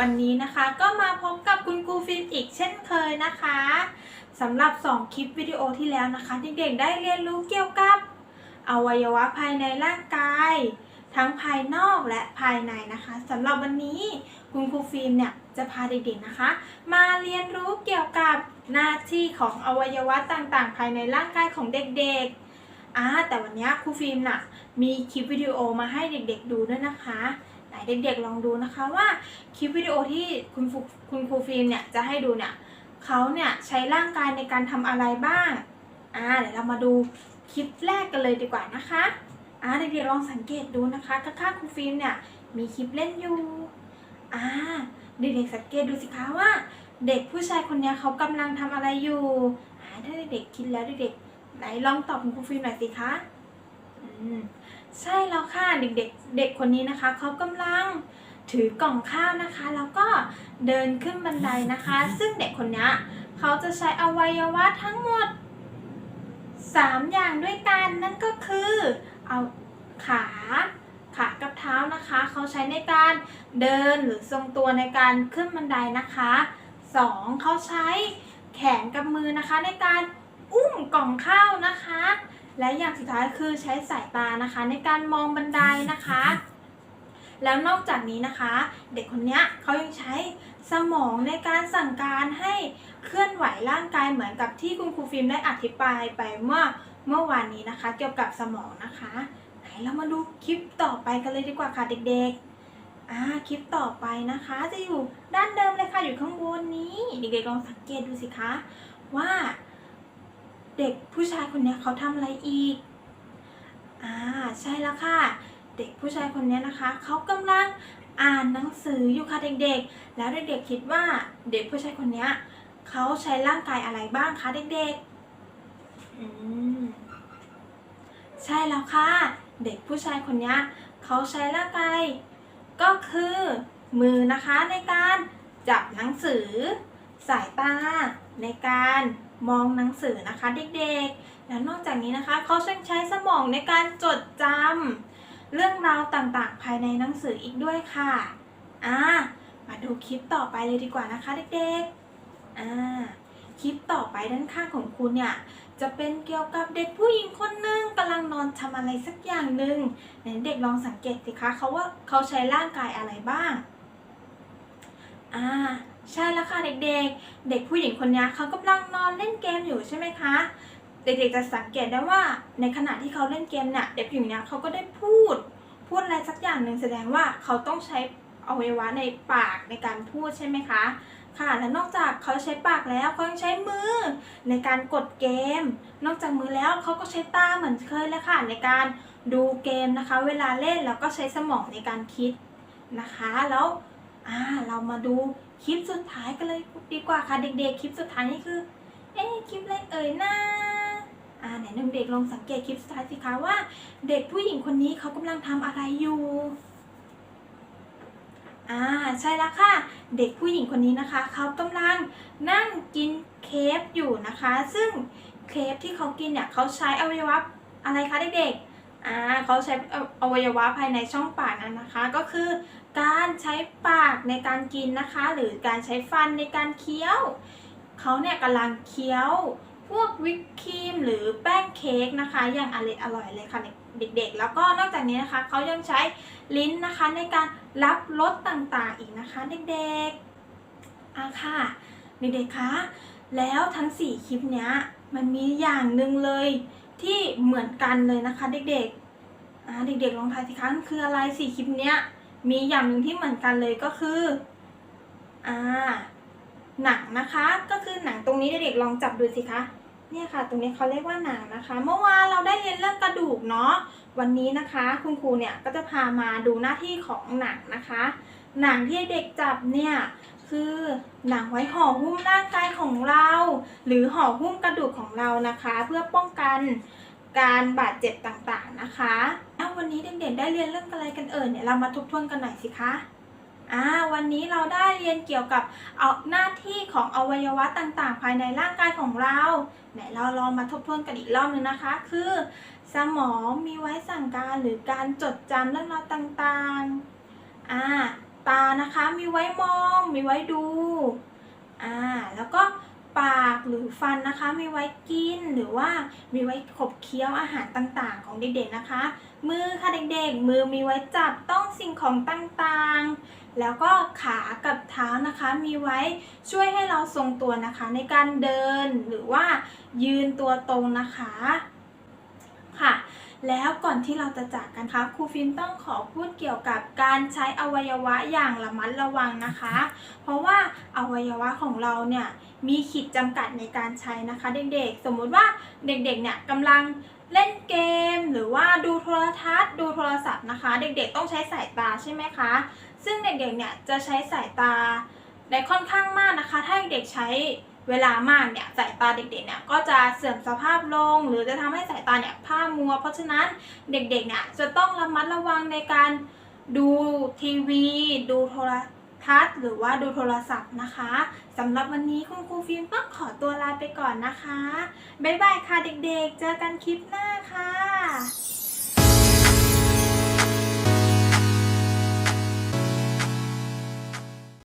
วันนี้นะคะก็มาพบกับคุณครูฟิล์มอีกเช่นเคยนะคะสำหรับ 2 คลิปวิดีโอที่แล้วนะคะเด็กๆได้เรียนรู้เกี่ยวกับ อวัยวะภายในร่างกาย ทั้งภายนอกและภายในนะคะสำหรับวันนี้คุณครูฟิล์มเนี่ยจะพาเด็กๆนะคะ มาเรียนรู้เกี่ยวกับหน้าที่ของอวัยวะต่างๆ ภายในร่างกายของเด็กๆอ่าแต่วันนี้ครูฟิล์มน่ะมีคลิปวิดีโอมาให้เด็กๆดูด้วยนะคะ ไหนเด็กๆลองดูนะคะว่าคลิปวิดีโอที่คุณครูคุณครูฟิล์มเนี่ยจะให้ดูเนี่ยเขาเนี่ยใช้ร่างกายในการทำอะไรบ้างอ่าเดี๋ยวเรามาดูคลิปแรกกันเลยดีกว่านะคะอ่าเด็กๆลองสังเกตดูนะคะข้างๆครูฟิล์มเนี่ยมีคลิปเล่นอยู่อ่าเด็กๆสังเกตดูสิคะว่า เด็กผู้ชายคนนี้เขากำลังทำอะไรอยู่อ่าถ้าเด็กๆคิดแล้วเด็กๆไหนลองตอบคุณครูฟิล์มหน่อยสิคะ ใช่แล้วค่ะเด็กๆเด็กคนนี้นะคะเขากำลังถือกล่องข้าวนะคะ แล้วก็เดินขึ้นบันไดนะคะ ซึ่งเด็กคนนี้เขาจะใช้อวัยวะทั้งหมด 3 อย่างด้วยกันนั่นก็คือเอาขาขากับเท้านะคะเขาใช้ในการเดินหรือทรงตัวในการขึ้นบันไดนะคะ 2. เขาใช้แขนกับมือนะคะในการอุ้มกล่องข้าวนะคะ และอย่างสุดท้ายคือใช้สายตานะคะ ในการมองบันไดนะคะ แล้วนอกจากนี้นะคะ เด็กคนนี้เขายังใช้สมองในการสั่งการให้เคลื่อนไหวร่างกายเหมือนกับที่คุณครูฟิล์มได้อธิบายไปเมื่อเมื่อวานนี้นะคะ เกี่ยวกับสมองนะคะไหนเรามาดูคลิปต่อไปกันเลยดีกว่าค่ะเด็กๆอ่าคลิปต่อไปนะคะ จะอยู่ด้านเดิมเลยค่ะอยู่ข้างบนนี้ เด็กๆลองสังเกตดูสิคะว่า เด็กผู้ชายคนนี้เขาทำอะไรอีก อ่าใช่แล้วค่ะ เด็กผู้ชายคนนี้นะคะเขากำลังอ่านหนังสืออยู่ค่ะเด็กๆ แล้วเด็กๆคิดว่าเด็กผู้ชายคนนี้เขาใช้ร่างกายอะไรบ้างคะเด็กๆ อืมใช่แล้วค่ะ เด็กผู้ชายคนนี้เขาใช้ร่างกายก็คือมือนะคะในการจับหนังสือ สายตาในการมองหนังสือนะคะเด็กๆ แล้วนอกจากนี้นะคะเขายังใช้สมองในการจดจำเรื่องราวต่างๆ ภายในหนังสืออีกด้วยค่ะอ่ามาดูคลิปต่อไปเลยดีกว่านะคะเด็กๆอ่าคลิปต่อไปด้านข้างของคุณเนี่ยจะเป็นเกี่ยวกับเด็กผู้หญิงคนหนึ่งกำลังนอนทำอะไรสักอย่างหนึ่งเด็กลองสังเกตสิคะเขาว่าเขาใช้ร่างกายอะไรบ้างอ่า ใช่แล้วค่ะเด็กๆ เด็กผู้หญิงคนนี้เขากำลังนอนเล่นเกมอยู่ใช่ไหมคะ เด็กๆจะสังเกตได้ว่าในขณะที่เขาเล่นเกมเนี่ยเด็กผู้หญิงเนี่ยเขาก็ได้พูด พูดอะไรสักอย่างหนึ่งแสดงว่าเขาต้องใช้อวัยวะในปากในการพูดใช่ไหมคะ ค่ะ และนอกจากเขาใช้ปากแล้วเขายังใช้มือในการกดเกม นอกจากมือแล้วเขาก็ใช้ตาเหมือนเคยเลยค่ะในการดูเกมนะคะ เวลาเล่นแล้วก็ใช้สมองในการคิดนะคะ แล้วอ่าเรามาดู คลิปสุดท้ายกันเลยดีกว่าค่ะเด็กๆ คลิปสุดท้ายนี่คือ เอ๊คลิปอะไรเอ่ยนะอ่าไหนเด็กๆลองสังเกตคลิปสุดท้ายสิคะว่า เด็กผู้หญิงคนนี้เขากำลังทำอะไรอยู่อ่าใช่แล้วค่ะ เด็กผู้หญิงคนนี้นะคะเขากำลังนั่งกินเคฟอยู่นะคะ ซึ่งเคฟที่เขากินเนี่ยเขาใช้อวัยวะอะไรคะเด็กๆอ่าเขาใช้อวัยวะภายในช่องปากนั้นนะคะ ก็คือ การใช้ปากในการกินนะคะ หรือการใช้ฟันในการเคี้ยวเขาเนี่ยกำลังเคี้ยว พวกวิปครีมหรือแป้งเค้กนะคะ อย่างอร่อยอร่อยเลยค่ะเด็กๆ แล้วก็นอกจากนี้นะคะเขายังใช้ลิ้นนะคะในการรับรสต่างๆอีกนะคะ เด็กๆอะค่ะเด็กๆคะแล้วทั้ง 4 คลิปเนี้ยมันมีอย่างหนึ่งเลยที่เหมือนกันเลยนะคะ เด็กๆอ่าเด็กๆลองทายสิคะคืออะไรสี่คลิปเนี้ย มีอย่างหนึ่งที่เหมือนกันเลยก็คืออ่าหนังนะคะ ก็คือหนังตรงนี้เด็กๆลองจับดูสิคะเนี่ยค่ะ ตรงนี้เขาเรียกว่าหนังนะคะ เมื่อวานเราได้เรียนเรื่องกระดูกเนาะวันนี้นะคะ คุณครูเนี่ยก็จะพามาดูหน้าที่ของหนังนะคะ หนังที่เด็กจับเนี่ยคือหนังไว้ห่อหุ้มร่างกายของเรา หรือห่อหุ้มกระดูกของเรานะคะ เพื่อป้องกันการบาดเจ็บต่างๆนะคะ นี้เด็กๆได้เรียนเรื่องอะไรกันเอ่ยเนี่ยเรามาทบทวนกันหน่อยสิคะอ่าวันนี้เราได้เรียนเกี่ยวกับเอาหน้าที่ของอวัยวะต่างๆ ภายในร่างกายของเราไหนเราลองมาทบทวนกันอีกรอบนึงนะคะ คือ สมองมีไว้สั่งการหรือการจดจำเรื่องราวต่างๆอ่าตานะคะมีไว้มอง มีไว้ดูอ่าแล้วก็ หรือฟันนะคะ มีไว้กินหรือว่ามีไว้ขบเคี้ยวอาหารต่างๆ ของเด็กๆนะคะ มือค่ะเด็กๆ มือมีไว้จับต้องสิ่งของต่างๆ แล้วก็ขากับเท้านะคะ มีไว้ช่วยให้เราทรงตัวนะคะ ในการเดินหรือว่ายืนตัวตรงนะคะ แล้วก่อนที่เราจะจากกันคะครูฟิล์มต้องขอพูดเกี่ยวกับการใช้อวัยวะอย่างระมัดระวังนะคะ เพราะว่าอวัยวะของเราเนี่ยมีขีดจำกัดในการใช้นะคะ เด็กๆ สมมุติว่าเด็กๆเนี่ยกำลังเล่นเกมหรือว่าดูโทรทัศน์ ดูโทรศัพท์นะคะ เด็กๆต้องใช้สายตาใช่ไหมคะ ซึ่งเด็กๆเนี่ยจะใช้สายตาได้ค่อนข้างมากนะคะ ถ้าเด็กใช้ เวลามากเนี่ยสายตาเด็กๆเนี่ยก็จะเสื่อมสภาพลง หรือจะทำให้สายตาเนี่ยผ้ามัว เพราะฉะนั้นเด็กๆเนี่ยจะต้องระมัดระวังในการดูทีวี ดูโทรทัศน์ หรือว่าดูโทรศัพท์นะคะสำหรับวันนี้คุณครูฟิล์มต้องขอตัวลาไปก่อนนะคะ บ๊ายบายค่ะเด็กๆ เจอกันคลิปหน้าค่ะ